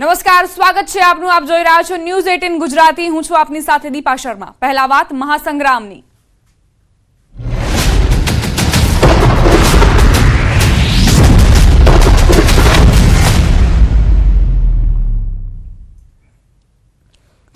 નમસ્કાર, સ્વાગત છે આપનું. આપ જોઈ રહ્યા છો ન્યૂઝ એટીન ગુજરાતી. હું છું આપની સાથે દીપા શર્મા. પહેલા વાત મહાસંગ્રામની.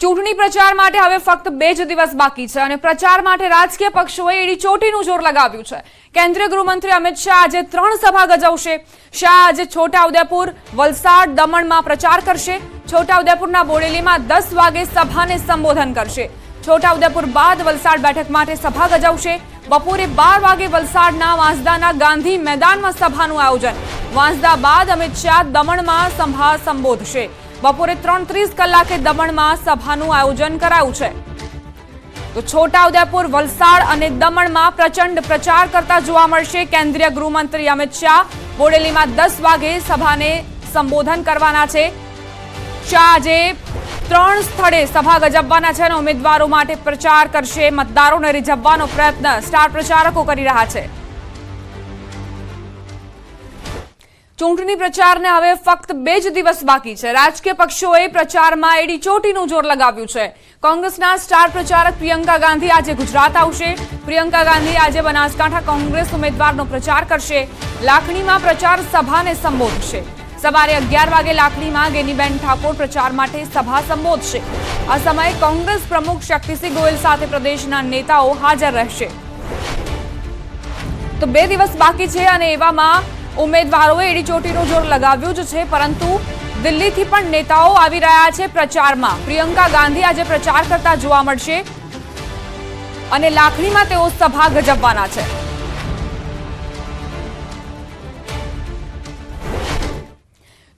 ચૂંટણી પ્રચાર માટે હવે ફક્ત બે જ દિવસ બાકી છે અને પ્રચાર માટે રાજકીય પક્ષોએ એડી ચોટીનું જોર લગાવ્યું છે. કેન્દ્રીય ગૃહમંત્રી અમિત શાહ આજે ત્રણ સભા ગજવશે. શાહ આજે છોટાઉદેપુર, વલસાડ, દમણમાં પ્રચાર કરશે. છોટાઉદેપુરના બોડેલીમાં દસ વાગે સભાને સંબોધન કરશે. છોટાઉદેપુર બાદ વલસાડ બેઠક માટે સભા ગજવશે. બપોરે બાર વાગે વલસાડના વાંસદાના ગાંધી મેદાનમાં સભાનું આયોજન. વાંસદા બાદ અમિત શાહ દમણમાં સભા સંબોધશે. બપોરે ત્રણ ત્રીસ કલાકે દમણમાં સભાનું આયોજન કરાયું છે. તો છોટાઉદેપુર, વલસાડ અને દમણમાં પ્રચંડ પ્રચાર કરતા જોવા મળશે કેન્દ્રીય ગૃહમંત્રી અમિત શાહ. બોડેલીમાં દસ વાગે સભાને સંબોધન કરવાના છે. શાહ આજે ત્રણ સ્થળે સભા ગજવવાના છે અને ઉમેદવારો માટે પ્રચાર કરશે મતદારોને રીઝવવાનો પ્રયત્ન સ્ટાર પ્રચારકો કરી રહ્યા છે. ચૂંટણી પ્રચારને હવે ફક્ત બે જ દિવસ બાકી છે. રાજકીય પક્ષોએ પ્રચારમાં એડી ચોટીનું જોર લગાવ્યું છે. કોંગ્રેસના સ્ટાર પ્રચારક પ્રિયંકા ગાંધી આજે ગુજરાત આવશે. પ્રિયંકા ગાંધી આજે બનાસકાંઠા કોંગ્રેસ ઉમેદવારનો પ્રચાર કરશે. લાખણીમાં પ્રચાર સભાને સંબોધશે. સવારે અગિયાર વાગે લાખણીમાં ગેનીબેન ઠાકોર પ્રચાર માટે સભા સંબોધશે. આ સમયે કોંગ્રેસ પ્રમુખ શક્તિસિંહ ગોયલ સાથે પ્રદેશના નેતાઓ હાજર રહેશે. તો બે દિવસ બાકી છે અને એવામાં ઉમેદવારોએ એડી ચોટીનું જોર લગાવ્યું જ છે, પરંતુ દિલ્હીથી પણ નેતાઓ આવી રહ્યા છે પ્રચારમાં. પ્રિયંકા ગાંધી આજે પ્રચાર કરતા જોવા મળશે અને લાખણીમાં તેઓ સભા ગજવવાના છે.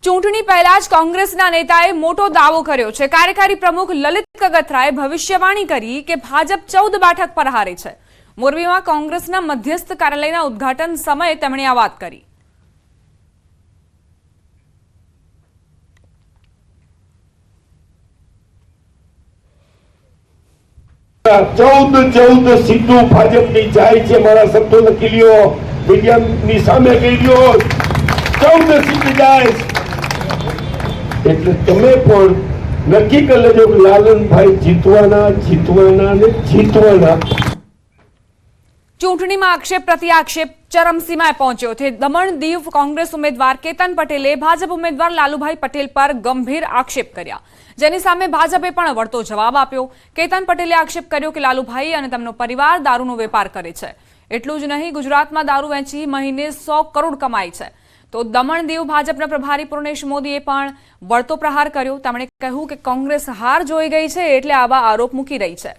ચૂંટણી પહેલા જ કોંગ્રેસના નેતાએ મોટો દાવો કર્યો છે. કાર્યકારી પ્રમુખ લલિત કગથરાએ ભવિષ્યવાણી કરી કે ભાજપ ચૌદ બેઠક પર હારે છે. મોરબીમાં કોંગ્રેસના મધ્યસ્થ કાર્યાલયના ઉદ્ઘાટન સમયે તેમણે આ વાત કરી. ચૌદ ચૌદ સીટો ભાજપની જાય છે મારા શબ્દો લખી લ્યો મીડિયાની સામે કહી લ્યો ચૌદ સીટ જાય એટલે તમે પણ નક્કી કરી લેજો કે લાલનભાઈ જીતવાના જીતવાના ને જીતવાના. ચૂંટણીમાં આક્ષેપ પ્રતિ આક્ષેપ ચરમસીમાએ પહોંચ્યો છે દમણ દીવ કોંગ્રેસ ઉમેદવાર કેતન પટેલે ભાજપ ઉમેદવાર લાલુભાઈ પટેલ પર ગંભીર આક્ષેપ કર્યા જેની સામે ભાજપે પણ વળતો જવાબ આપ્યો। કેતન પટેલે આક્ષેપ કર્યો કે લાલુભાઈ અને તેમનો પરિવાર દારૂનો વેપાર કરે છે। એટલું જ નહીં, ગુજરાતમાં દારૂ વેચી મહિને સો કરોડ કમાય છે। તો દમણ દીવ ભાજપના પ્રભારી પૂર્ણેશ મોદીએ પણ વળતો પ્રહાર કર્યો। તેમણે કહ્યું કે કોંગ્રેસ હાર જોઈ ગઈ છે એટલે આવા આરોપ મૂકી રહી છે।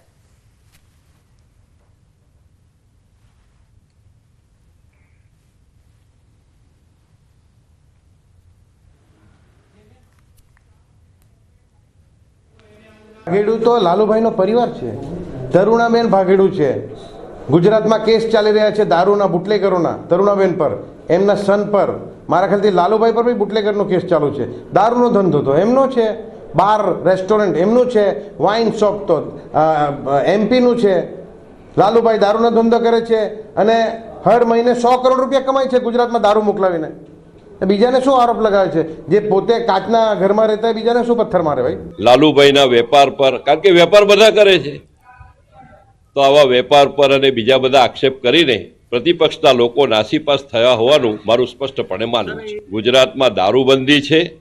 ભાગેડુ તો લાલુભાઈનો પરિવાર છે. તરુણાબેન ભાગેડુ છે. ગુજરાતમાં કેસ ચાલી રહ્યા છે દારૂના બુટલેગરોના, તરુણાબેન પર, એમના સન પર. મારા ખ્યાલથી લાલુભાઈ પર બી બુટલેગરનો કેસ ચાલુ છે. દારૂનો ધંધો તો એમનો છે. બાર, રેસ્ટોરન્ટ એમનું છે. વાઇન શોપ તો એમપીનું છે. લાલુભાઈ દારૂનો ધંધો કરે છે અને હર મહિને સો કરોડ રૂપિયા કમાય છે ગુજરાતમાં દારૂ મોકલાવીને. બીજાને શું આરોપ લગાવે છે? જે પોતે કાચના ઘરમાં રહેતા બીજાને શું પથ્થર મારે ભાઈ? લાલુભાઈના વેપાર પર, કારણ કે વેપાર બધા કરે છે. તો આવા વેપાર પર અને બીજા બધા આક્ષેપ કરીને પ્રતિપક્ષના લોકો નાસીપાસ થયા હોવાનું મારું સ્પષ્ટપણે માનવું છે. ગુજરાતમાં દારૂબંધી છે.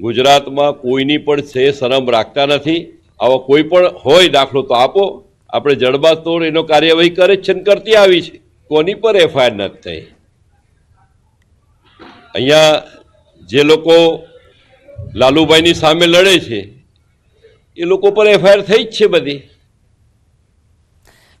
ગુજરાતમાં કોઈની પણ છે શરમ રાખતા નથી. આવો કોઈ પણ હોય દાખલો તો આપો. આપણે જડબાતોડ એનો કાર્યવાહી કરે છે કરતી આવી છે. કોની પર એફઆઈઆર નથી થઈ. અહીંયા જે લોકો લાલુભાઈની સામે લડે છે, એ લોકો પર એફઆઈઆર થઈ જ છે બધી.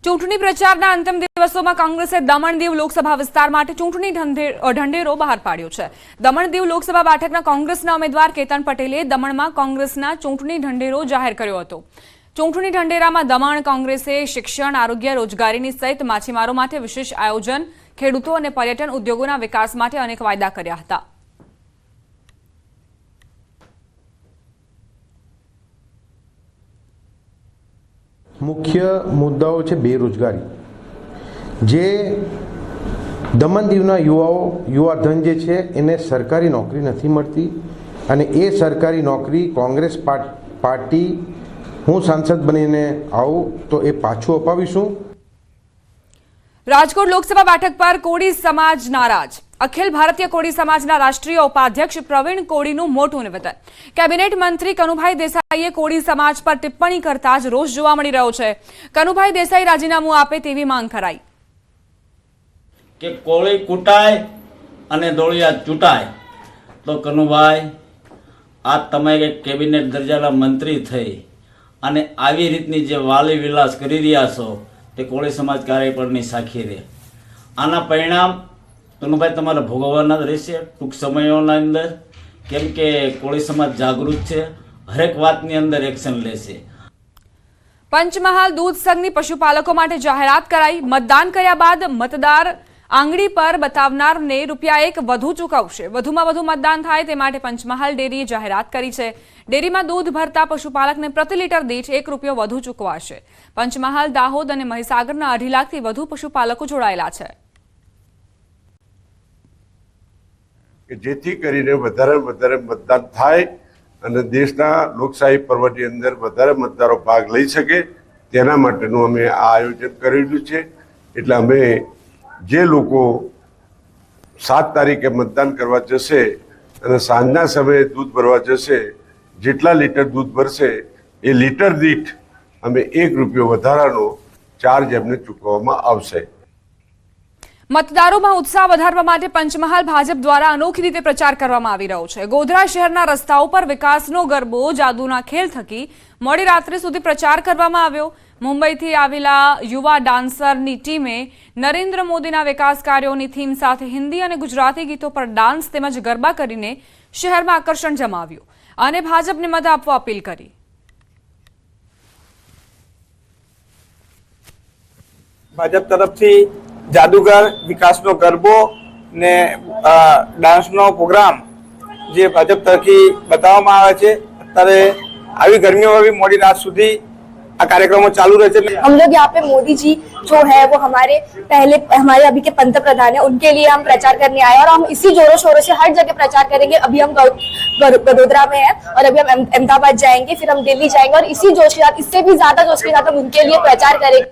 ચૂંટણી પ્રચારના અંતિમ દિવસોમાં કોંગ્રેસે દમણ દીવ લોકસભા વિસ્તાર માટે ચૂંટણી ઢંઢેરો બહાર પાડ્યો છે. દમણ દીવ લોકસભા બેઠકના કોંગ્રેસના ઉમેદવાર કેતન પટેલે દમણમાં કોંગ્રેસના ચૂંટણી ઢંઢેરો જાહેર કર્યો હતો. ચૂંટણી ઢંઢેરામાં દમણ કોંગ્રેસે શિક્ષણ, આરોગ્ય, રોજગારીની સહિત માછીમારો માટે વિશેષ આયોજન ખેડૂતો અને પર્યટન ઉદ્યોગોના વિકાસ માટે અનેક વાયદા કર્યા હતા. મુખ્ય મુદ્દાઓ છે બેરોજગારી. જે દમણ દીવના યુવાઓ, યુવાધન જે છે, એને સરકારી નોકરી નથી મળતી અને એ સરકારી નોકરી કોંગ્રેસ પાર્ટ- હું સાંસદ બનીને આવું તો એ પાછું અપાવીશું. રાજકોટ લોકસભા બેઠક પર કોળી સમાજ નારાજ. અખિલ ભારતીય કોળી સમાજના રાષ્ટ્રીય ઉપાધ્યક્ષ પ્રવીણ કોળીનું મોટું નિવેદન. કેબિનેટ મંત્રી કનુભાઈ દેસાઈએ કોળી સમાજ પર ટિપ્પણી કરતા જ રોષ જોવા મળી રહ્યો છે. કનુભાઈ દેસાઈ રાજીનામું આપે તેવી માંગ કરાઈ કે કોળી કૂટાય અને દોળિયા ચૂંટાય. તો કનુભાઈ, આ તમે કેબિનેટ દરજાના મંત્રી થઈ અને આવી રીતની જે વાલી વિલાસ કરી રહ્યા છો તે કોળી સમાજ કાર્ય પરની સાખી રહે. આના પરિણામ તનુભાઈ તમારે ભોગવવાના રહેશે ટૂંક સમયોના અંદર. કેમ કે કોળી સમાજ જાગૃત છે, હરેક વાતની અંદર એક્શન લેશે. પંચમહાલ દૂધ સંઘની પશુપાલકો માટે જાહેરાત કરાઈ. મતદાન કર્યા બાદ મતદાર આંગળી પર બતાવનારને રૂપિયા એક વધુ ચૂકવશે. વધુમાં વધુ મતદાન થાય તે માટે પંચમહાલ ડેરીએ જાહેરાત કરી છે. ડેરીમાં દૂધ ભરતા પશુપાલકને પ્રતિ લીટર દીઠ એક રૂપિયો વધુ ચૂકવાશે. પંચમહાલ, દાહોદ અને મહીસાગરના અઢી લાખથી વધુ પશુપાલકો જોડાયેલા છે. જેથી કરીને વધારે વધારે મતદાન થાય અને દેશના લોકશાહી પર્વની અંદર વધારે મતદારો ભાગ લઈ શકે. તેના માટેનું અમે આ આયોજન કરેલું છે. એટલે અમે જે લોકો સાત તારીખે મતદાન કરવા જશે અને સાંજના સમયે દૂધ ભરવા જશે, જેટલા લીટર દૂધ ભરશે, એ લીટર દીઠ અમે એક રૂપિયો વધારાનો ચાર્જ એમને ચૂકવવામાં આવશે. મતદારોમાં ઉત્સાહ વધારવા માટે પંચમહાલ ભાજપ દ્વારા અનોખી રીતે પ્રચાર કરવામાં આવી રહ્યો છે. ગોધરા શહેરના રસ્તાઓ પર વિકાસનો ગરબો, જાદુના ખેલ થકી મોડી રાત્રે સુધી પ્રચાર કરવામાં આવ્યો. મુંબઈથી આવેલા યુવા ડાન્સરની ટીમે નરેન્દ્ર મોદીના વિકાસ કાર્યોની થીમ સાથે હિન્દી અને ગુજરાતી ગીતો પર ડાન્સ તેમજ ગરબા કરીને શહેરમાં આકર્ષણ જમાવ્યું. અને ભાજપને મત આપવા અપીલ કરી. ભાજપ તરફથી જાદુગર વિકાસનો ગરબો ને ડાન્સનો પ્રોગ્રામ જે ભાજપ તરફથી બતાવવામાં આવે છે. અત્યારે આવી ગરમીઓમાં બી મોડી રાત સુધી આ કાર્યક્રમો ચાલુ રહે છે हम लोग यहाँ पे मोदी जी जो है वो हमारे पहले हमारे अभी के पंत प्रधान है उनके लिए हम प्रचार करने आए हैं और हम इसी जोरों शोरों से हर जगह प्रचार करेंगे अभी हम गौ- गौ- वडोदरा में हैं और अभी हम अहम- अहमदाबाद जाएंगे फिर हम दिल्ली जाएंगे और इसी जोश के साथ इससे भी ज्यादा जोश के साथ हम उनके लिए प्रचार करेंगे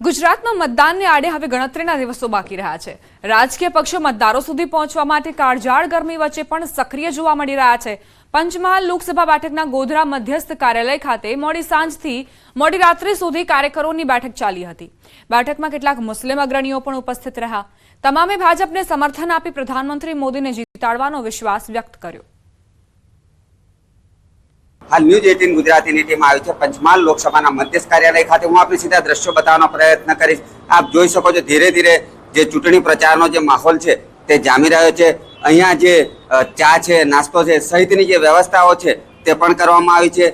ગુજરાતમાં મતદાનને આડે હવે ગણતરીના દિવસો બાકી રહ્યા છે. રાજકીય પક્ષો મતદારો સુધી પહોંચવા માટે કાળઝાળ ગરમી વચ્ચે પણ સક્રિય જોવા મળી રહ્યા છે. પંચમહાલ લોકસભા બેઠકના ગોધરા મધ્યસ્થ કાર્યાલય ખાતે મોડી સાંજથી મોડી રાત્રે સુધી કાર્યકરોની બેઠક ચાલી હતી. બેઠકમાં કેટલાક મુસ્લિમ અગ્રણીઓ પણ ઉપસ્થિત રહ્યા. તમામે ભાજપને સમર્થન આપી પ્રધાનમંત્રી મોદીને જીતાડવાનો વિશ્વાસ વ્યક્ત કર્યો. હાલ ન્યૂઝ એટીન ગુજરાતીની ટીમ આવી છે પંચમહાલ લોકસભાના મધ્યસ્થ કાર્યાલય ખાતે. હું આપને સીધા દ્રશ્યો બતાવવાનો પ્રયત્ન કરીશ. આપ જોઈ શકો છો ધીરે ધીરે જે ચૂંટણી પ્રચારનો જે માહોલ છે તે જામી રહ્યો છે. અહીંયા જે ચા છે, નાસ્તો છે, સહિતની જે વ્યવસ્થાઓ છે તે પણ કરવામાં આવી છે.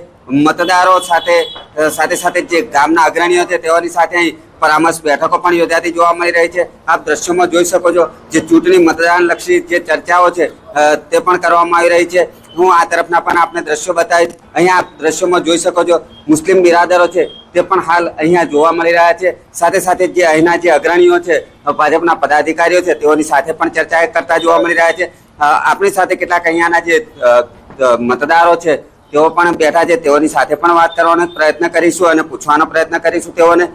મતદારો સાથે સાથે સાથે જે ગામના અગ્રણીઓ છે તેઓની સાથે અહીં પરામર્શ બેઠકો પણ યોજાતી જોવા મળી રહી છે. આપ દ્રશ્યોમાં જોઈ શકો છો જે ચૂંટણી મતદાન લક્ષી જે ચર્ચાઓ છે તે પણ કરવામાં આવી રહી છે. હું આ તરફના પણ આપને દ્રશ્યો બતાવીશ. અહીંયા આપ દ્રશ્યોમાં જોઈ શકો છો મુસ્લિમ બિરાદરો છે, તે પણ હાલ અહીંયા જોવા મળી રહ્યા છે. સાથે સાથે જે અહીંના જે અગ્રણીઓ છે ભાજપના પદાધિકારીઓ છે, તેઓની સાથે પણ ચર્ચા કરતા જોવા મળી રહ્યા છે. આપણી સાથે કેટલાક અહીંયાના જે મતદારો છે, તેઓ પણ બેઠા છે. તેઓની સાથે પણ વાત કરવાનો પ્રયત્ન કરીશું અને પૂછવાનો પ્રયત્ન કરીશું તેઓને.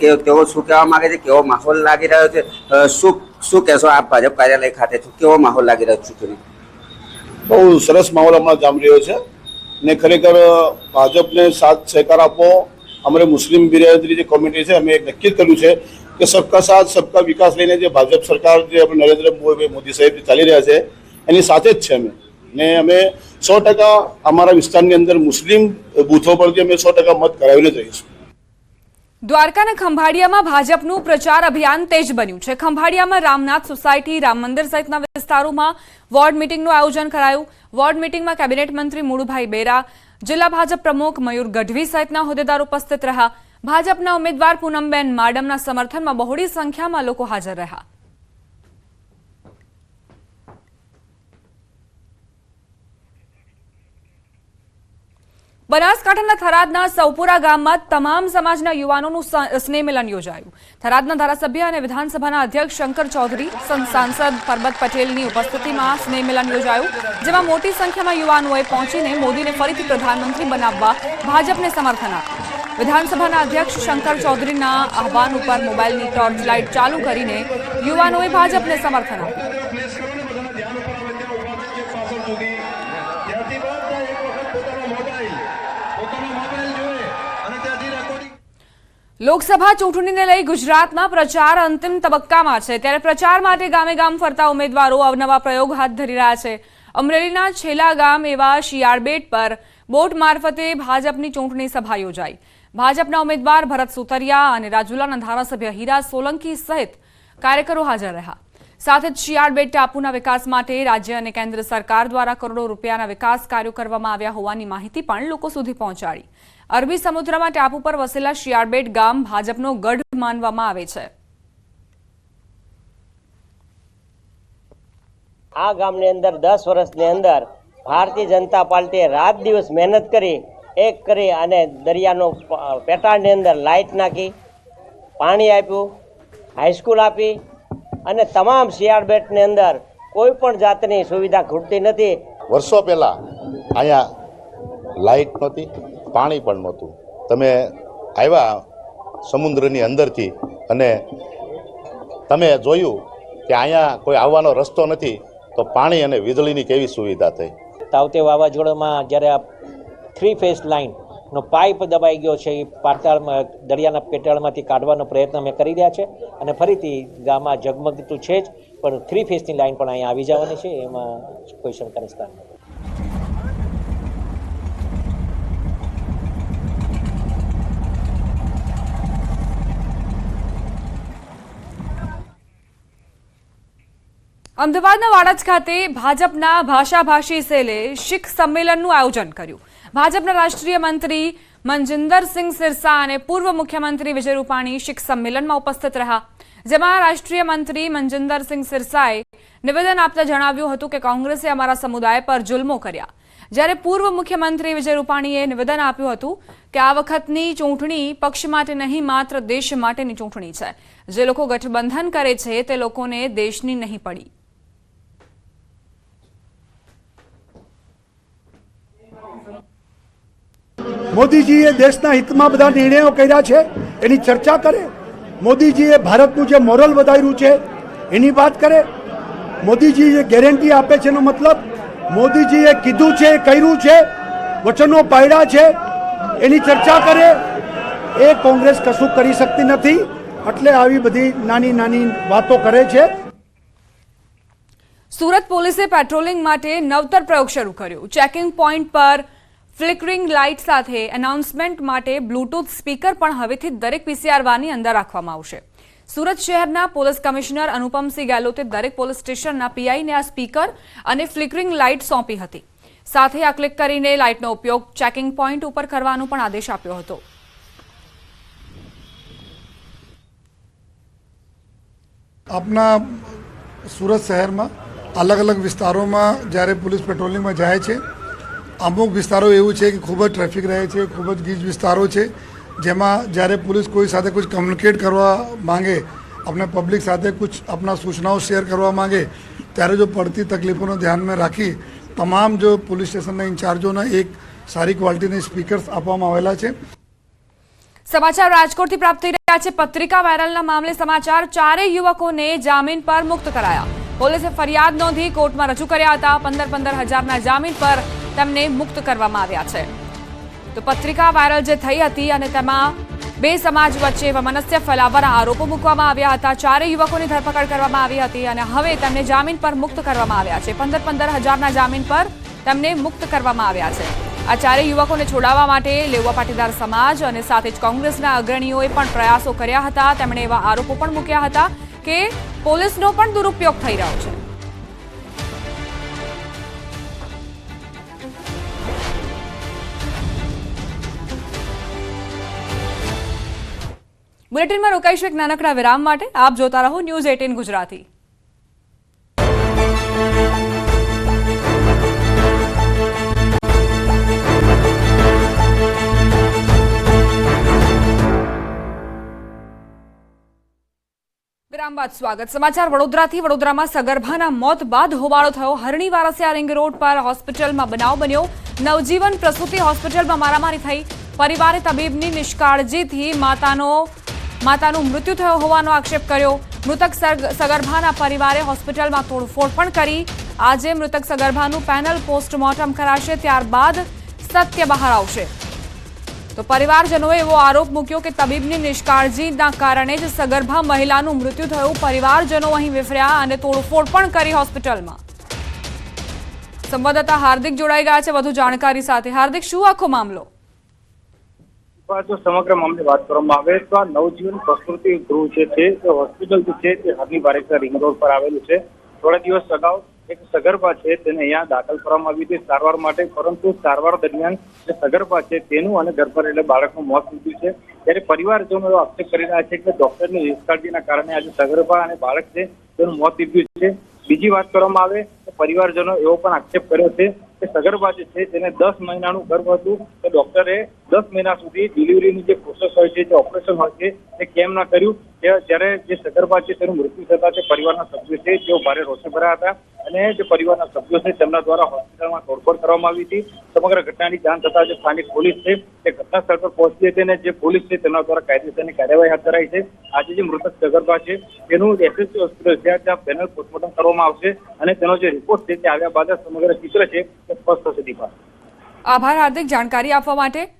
કે તેઓ શું કહેવા માંગે છે, કેવો માહોલ લાગી રહ્યો છે શું શું કહેશો આપ ભાજપ કાર્યાલય ખાતે કેવો માહોલ લાગી રહ્યો ચૂંટણી? બહુ સરસ માહોલ હમણાં જામી રહ્યો છે ને ખરેખર ભાજપને સાથ સહકાર આપવો, અમારે મુસ્લિમ બિરાદરી જે કોમિટી છે, અમે નક્કી કર્યું છે કે સબકા સાથ, સબકા વિકાસ લઈને જે ભાજપ સરકાર જે આપણે નરેન્દ્ર મોદી મોદી સાહેબ ચાલી રહ્યા છે, એની સાથે જ છે અમે. ને અમે સો ટકા અમારા વિસ્તારની અંદર મુસ્લિમ બૂથો પરથી અમે સો ટકા મત કરાવીને જ રહીશું દ્વારકાના ખંભાળિયામાં ભાજપનું પ્રચાર અભિયાન તેજ બન્યું છે. ખંભાળિયામાં રામનાથ સોસાયટી, રામ મંદિર સહિતના વિસ્તારોમાં વોર્ડ મિટિંગનું આયોજન કરાયું. વોર્ડ મિટિંગમાં કેબિનેટ મંત્રી મુળુભાઈ બેરા, જિલ્લા ભાજપ પ્રમુખ મયુર ગઢવી સહિતના હોદ્દેદાર ઉપસ્થિત રહ્યા. ભાજપના ઉમેદવાર પૂનમબેન માડમના સમર્થનમાં બહોળી સંખ્યામાં લોકો હાજર રહ્યા. બનાસકાંઠાના થરાદના સૌપુરા ગામમાં તમામ સમાજના યુવાનોનું સ્નેહ મિલન યોજાયું. થરાદના ધારાસભ્ય અને વિધાનસભાના અધ્યક્ષ શંકર ચૌધરી સાંસદ પરબત પટેલની ઉપસ્થિતિમાં સ્નેહ મિલન યોજાયું, જેમાં મોટી સંખ્યામાં યુવાનોએ પહોંચીને મોદીને ફરીથી પ્રધાનમંત્રી બનાવવા ભાજપને સમર્થન આપ્યું. વિધાનસભાના અધ્યક્ષ શંકર ચૌધરીના આહવાન ઉપર મોબાઈલની ટોર્ચ લાઇટ ચાલુ કરીને યુવાનોએ ભાજપને સમર્થન આપ્યું. લોકસભા ચૂંટણીને લઈ ગુજરાતમાં પ્રચાર અંતિમ તબક્કામાં છે. ત્યારે પ્રચાર માટે ગામે ગામ ફરતા ઉમેદવારો અવનવા પ્રયોગ હાથ ધરી રહ્યા છે. અમરેલીના છેલ્લા ગામ એવા શિયાળબેટ પર બોટ મારફતે ભાજપની ચૂંટણી સભા યોજાઈ. ભાજપના ઉમેદવાર ભરત સુતરિયા અને રાજુલાના ધારાસભ્ય હીરા સોલંકી સહિત કાર્યકરો હાજર રહ્યા. સાથે જ શિયાળબેટ ટાપુના વિકાસ માટે રાજ્ય અને કેન્દ્ર સરકાર દ્વારા કરોડો રૂપિયાના વિકાસ કાર્યો કરવામાં આવ્યા હોવાની માહિતી પણ લોકો સુધી પહોંચાડી. અરબી સમુદ્રમાં ટાપુ પર વસેલા શિયાળબેટ ગામ ભાજપનો ગઢ માનવામાં આવે છે. આ ગામની અંદર દસ વર્ષની અંદર ભારતીય જનતા પાર્ટીએ રાત દિવસ મહેનત કરી એક કરી અને દરિયાનો પેટાળની અંદર લાઇટ નાખી પાણી આપ્યું હાઈસ્કૂલ આપી અને તમામ શિયાળબેટની અંદર કોઈ પણ જાતની સુવિધા ખૂટતી નથી. વર્ષો પહેલાં અહીંયા લાઇટ નહોતી. પાણી પણ નહોતું. તમે આવ્યા સમુદ્રની અંદરથી અને તમે જોયું કે અહીંયા કોઈ આવવાનો રસ્તો નથી, તો પાણી અને વીજળીની કેવી સુવિધા થઈ? તાવતે વાવાઝોડામાં જ્યારે આ થ્રી ફેસ લાઇનનો પાઇપ દબાઈ ગયો છે, એ પાતાળમાં, દરિયાના પેટાળમાંથી કાઢવાનો પ્રયત્ન અમે કરી રહ્યા છે અને ફરીથી ગામમાં જગમગતું છે જ, પણ થ્રી ફેસની લાઇન પણ અહીંયા આવી જવાની છે, એમાં કોઈ શંકાનું સ્થાન નથી. અમદાવાદના વાડજ ખાતે ભાજપના ભાષાભાષી સેલે શીખ સંમેલનનું આયોજન કર્યું. ભાજપના રાષ્ટ્રીય મંત્રી મનજિંદરસિંહ સિરસા અને પૂર્વ મુખ્યમંત્રી વિજય રૂપાણી શીખ સંમેલનમાં ઉપસ્થિત રહ્યા. જેમાં રાષ્ટ્રીય મંત્રી મનજિંદરસિંહ સિરસાએ નિવેદન આપતા જણાવ્યું હતું કે કોંગ્રેસે અમારા સમુદાય પર જુલ્મો કર્યા. જ્યારે પૂર્વ મુખ્યમંત્રી વિજય રૂપાણીએ નિવેદન આપ્યું હતું કે આ વખતની ચૂંટણી પક્ષ માટે નહીં, માત્ર દેશ માટેની ચૂંટણી છે. જે લોકો ગઠબંધન કરે છે, તે લોકોને દેશની નહીં પડી. મોદીજીએ દેશના હિતમાં બધા નિર્ણયો કર્યા છે, એની ચર્ચા કરે. મોદીજીએ ભારતનું જે મોરલ વધાર્યું છે, એની વાત કરે. મોદીજી જે ગેરંટી આપે છે એનો મતલબ, મોદીજીએ કીધું છે, કર્યું છે, વચનો પાડ્યા છે, એની ચર્ચા કરે. એ કોંગ્રેસ કશું કરી શકતી નથી, એટલે આવી બધી નાની નાની વાતો કરે છે. સુરત પોલીસે પેટ્રોલિંગ માટે નવતર પ્રયોગ શરૂ કર્યો. ચેકિંગ પોઈન્ટ પર ફ્લિકરિંગ લાઇટ સાથે એનાઉન્સમેન્ટ માટે બ્લૂટૂથ સ્પીકર પણ હવેથી દરેક પીસીઆર વાનની અંદર રાખવામાં આવશે. સુરત શહેરના પોલીસ કમિશનર અનુપમસિંહ ગેહલોતે દરેક પોલીસ સ્ટેશનના પીઆઈને આ સ્પીકર અને ફ્લિકરિંગ લાઇટ સોંપી હતી. સાથે આ ક્લિક કરીને લાઇટનો ઉપયોગ ચેકિંગ પોઈન્ટ ઉપર કરવાનો પણ આદેશ આપ્યો હતો. આપના સુરત શહેરમાં અલગ અલગ વિસ્તારોમાં જ્યારે પોલીસ પેટ્રોલિંગમાં જાય છે અમુક વિસ્તારો એવું છે કે ખૂબ જ ટ્રાફિક રહે છે, ખૂબ જ ગીચ વિસ્તારો છે, જેમાં જ્યારે પોલીસ કોઈ સાથે કુછ કમ્યુનિકેટ કરવા માંગે, આપણે પબ્લિક સાથે કુછ આપણા સૂચનાઓ શેર કરવા માંગે, ત્યારે જો પડતી તકલીફોને ધ્યાનમાં રાખી, તમામ જો પોલીસ સ્ટેશનના ઇન્ચાર્જોને એક સારી ક્વોલિટીની સ્પીકર્સ આપવામાં આવેલા છે. સમાચાર રાજકોટથી પ્રાપ્ત થઈ રહ્યા છે. પત્રિકા વાયરલના મામલે સમાચાર ચારેય યુવકોને જામીન પર મુક્ત કરાયા. પોલીસે ફરિયાદ નોંધી કોર્ટમાં રજૂ કર્યા હતા. પંદર પંદર હજારના જામીન પર તેમને મુક્ત કરવામાં આવ્યા છે. તો પત્રિકા વાયરલ જે થઈ હતી અને તેમાં બે સમાજ વચ્ચે વમનસ્ય ફેલાવવાના આરોપો મૂકવામાં આવ્યા હતા. ચારેય યુવકોની ધરપકડ કરવામાં આવી હતી અને હવે તેમને જામીન પર મુક્ત કરવામાં આવ્યા છે. પંદર પંદર હજારના જામીન પર તેમને મુક્ત કરવામાં આવ્યા છે. આ ચારેય યુવકોને છોડાવવા માટે લેવા પાટીદાર સમાજ અને સાથે જ કોંગ્રેસના અગ્રણીઓએ પણ પ્રયાસો કર્યા હતા. તેમણે એવા આરોપો પણ મૂક્યા હતા કે પોલીસનો પણ દુરુપયોગ થઈ રહ્યો છે. બુલેટિનમાં રોકાઈશું એક નાનકડા વિરામ માટે. આપ જોતા રહો ન્યૂઝ એટીન ગુજરાતી. વિરામ બાદ સ્વાગત. સમાચાર વડોદરાથી. વડોદરામાં સગર્ભાના મોત બાદ હોબાળો થયો. હરણી વારસિયા રિંગ રોડ પર હોસ્પિટલમાં બનાવ બન્યો. નવજીવન પ્રસૂતિ હોસ્પિટલમાં મારામારી થઈ. પરિવારે તબીબની નિષ્કાળજીથી માતાનો માતાનું મૃત્યુ થયો હોવાનો આક્ષેપ કર્યો. મૃતક સગ- સગર્ભાના પરિવારે હોસ્પિટલમાં તોડફોડ પણ કરી. આજે મૃતક સગર્ભાનું પેનલ પોસ્ટમોર્ટમ કરાશે, ત્યારબાદ સત્ય બહાર આવશે. તો પરિવારજનોએ એવો આરોપ મૂક્યો કે તબીબની નિષ્કાળજીના કારણે જ સગર્ભા મહિલાનું મૃત્યુ થયું. પરિવારજનો અહીં વિફર્યા અને તોડફોડ પણ કરી હોસ્પિટલમાં. સંવાદદાતા હાર્દિક જોડાઈ ગયા છે. વધુ જાણકારી સાથે. હાર્દિક, શું આખો મામલો? જો સમગ્ર મામલે વાત કરવામાં આવે તો આ નવજીવન પ્રકૃતિ ગૃહ જે છે તે હોસ્પિટલ જે છે તે હરની બારેકર રિંગ રોડ પર આવેલું છે. થોડા દિવસ અગાઉ એક સગર્ભા છે, તેને અહીંયા દાખલ કરવામાં આવી હતી સારવાર માટે, પરંતુ સારવાર દરમિયાન જે સગર્ભા છે, તેનું અને ગર્ભ એટલે બાળકનું મોત નીપજ્યું છે. ત્યારે પરિવારજનો એવો આક્ષેપ કરી રહ્યા છે કે ડોક્ટરની નિષ્કાળજીના કારણે આજે સગર્ભા અને બાળક છે, તેનું મોત નીપજ્યું છે. બીજી વાત કરવામાં આવે તો પરિવારજનો એવો પણ આક્ષેપ કર્યો છે કે સગર્ભા જે છે, તેને દસ મહિનાનું ગર્ભ હતું. તો ડોક્ટરે દસ મહિના સુધી ડિલિવરીની જે પ્રોસેસ હોય છે, જે ઓપરેશન હોય છે તે કેમ ના કર્યું? જ્યારે જે સગર્ભા છે, તેનું મૃત્યુ થતા તે પરિવારના સભ્યો છે તેઓ ભારે રોષે ભરાયા હતા અને જે પરિવારના સભ્યો છે, તેમના દ્વારા હોસ્પિટલમાં તોડફોડ કરવામાં આવી હતી. સમગ્ર ઘટનાની જાણ થતા જે સ્થાનિક પોલીસ છે, તે ઘટના સ્થળ પર પહોંચી હતી અને જે પોલીસ છે તેમના દ્વારા કાયદેસરની કાર્યવાહી હાથ ધરાઈ છે. આજે જે મૃતક સગર્ભા છે, તેનું એસએસસી હોસ્પિટલ છે ત્યાં પેનલ પોસ્ટમોર્ટમ કરવામાં આવશે અને તેનો જે રિપોર્ટ છે, તે આવ્યા બાદ સમગ્ર ચિત્ર છે, તે સ્પષ્ટ થશે દીપા. આભાર, હાર્દિક જાણકારી આપવા માટે.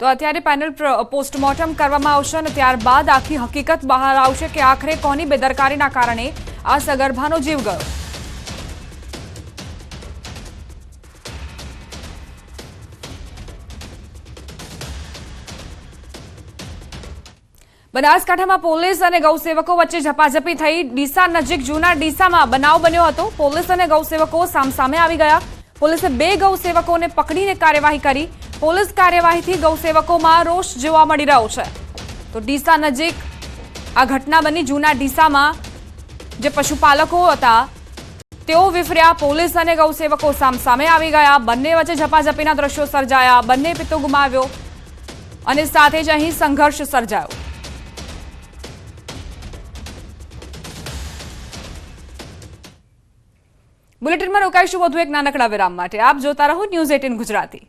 તો અત્યારે પેનલ પોસ્ટમોર્ટમ કરવામાં આવશે અને ત્યારબાદ આખી હકીકત બહાર આવશે કે આખરે કોની બેદરકારીના કારણે આ સગર્ભાનો જીવ ગયો. બનાસકાંઠામાં પોલીસ અને ગૌસેવકો વચ્ચે ઝપાઝપી થઈ. ડીસા નજીક જૂના ડીસામાં બનાવ બન્યો હતો. પોલીસ અને ગૌસેવકો સામસામે આવી ગયા. પોલીસે બે ગૌસેવકોને પકડીને કાર્યવાહી કરી. પોલીસ કાર્યવાહીથી ગૌસેવકોમાં રોષ જોવા મળી રહ્યો છે. તો ડીસા નજીક આ ઘટના બની. જૂના ડીસામાં જે પશુપાલકો હતા, તેઓ વિફર્યા. પોલીસ અને ગૌસેવકો સામસામે આવી ગયા. બંને વચ્ચે ઝપાઝપીના દ્રશ્યો સર્જાયા. બંને પિત્તો ગુમાવ્યો અને સાથે જ અહીં સંઘર્ષ સર્જાયો. બુલેટિનમાં રોકાઈશું વધુ એક નાનકડા વિરામ માટે. આપ જોતા રહો ન્યૂઝ એટીન ગુજરાતી.